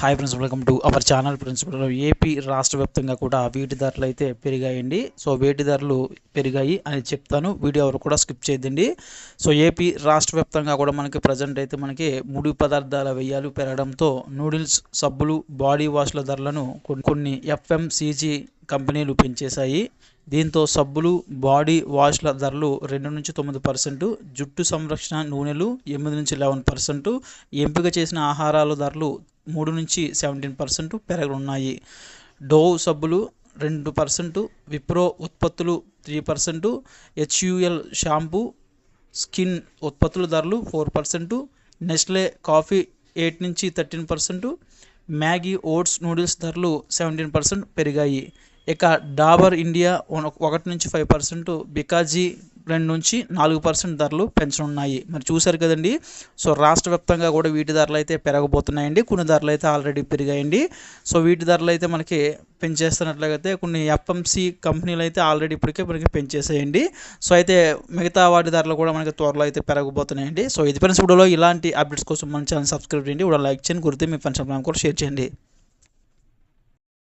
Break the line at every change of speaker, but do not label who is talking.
Hi friends welcome to our channel principal AP రాష్ట్ర వ్యాప్తంగా కూడా వీటి ధరలు అయితే పెరిగాయండి. సో వేటి ధరలు పెరిగాయి అని చెప్తాను. వీడియో ఎవరు కూడా స్కిప్ చేయదండి సో ఏపీ రాష్ట్ర వ్యాప్తంగా కూడా మనకి ప్రజెంట్ అయితే మనకి ముడి పదార్థాల వ్యయాలు పెరగడంతో నూడిల్స్ సబ్బులు బాడీ వాష్ల ధరలను కొన్ని కొన్ని ఎఫ్ఎంసీజీ కంపెనీలు పెంచేశాయి. దీంతో సబ్బులు బాడీ వాష్ల ధరలు రెండు నుంచి తొమ్మిది పర్సెంట్ జుట్టు సంరక్షణ నూనెలు ఎనిమిది నుంచి లెవెన్ పర్సెంట్ ఎంపిక చేసిన ఆహారాల ధరలు మూడు నుంచి సెవెంటీన్ పర్సెంట్ పెరగనున్నాయి. డోవ్ సబ్బులు రెండు పర్సెంట్ విప్రో ఉత్పత్తులు three percent HUL shampoo skin ఉత్పత్తుల ధరలు four percent Nestle coffee eight నుంచి thirteen percent Maggi oats noodles ధరలు సెవెంటీన్ పర్సెంట్ పెరిగాయి. ఇక డాబర్ ఇండియా ఒకటి నుంచి ఫైవ్ పర్సెంట్ బికాజీ రెండు నుంచి నాలుగు పర్సెంట్ ధరలు పెంచనున్నాయి. మరి చూశారు కదండి? సో రాష్ట్ర వ్యాప్తంగా కూడా వీటి ధరలు అయితే పెరగబోతున్నాయండి. కొన్ని ధరలు అయితే ఆల్రెడీ పెరిగాయండి. సో వీటి ధరలు అయితే మనకి పెంచేస్తున్నట్లయితే కొన్ని ఎఫ్ఎంసి కంపెనీలు అయితే ఆల్రెడీ ఇప్పటికే మనకి పెంచేసేయండి. సో అయితే మిగతా వాటి ధరలు కూడా మనకి త్వరలో అయితే పెరగబోతున్నాయండి. సో ఇది ఫ్రెండ్స్ వీడియోలో ఇలాంటి అప్డేట్స్ కోసం మన ఛానల్ సబ్స్క్రైబ్ చేయండి. కూడా లైక్ చేయండి. గుర్తు మీ ఫ్రెండ్స్ కూడా షేర్ చేయండి.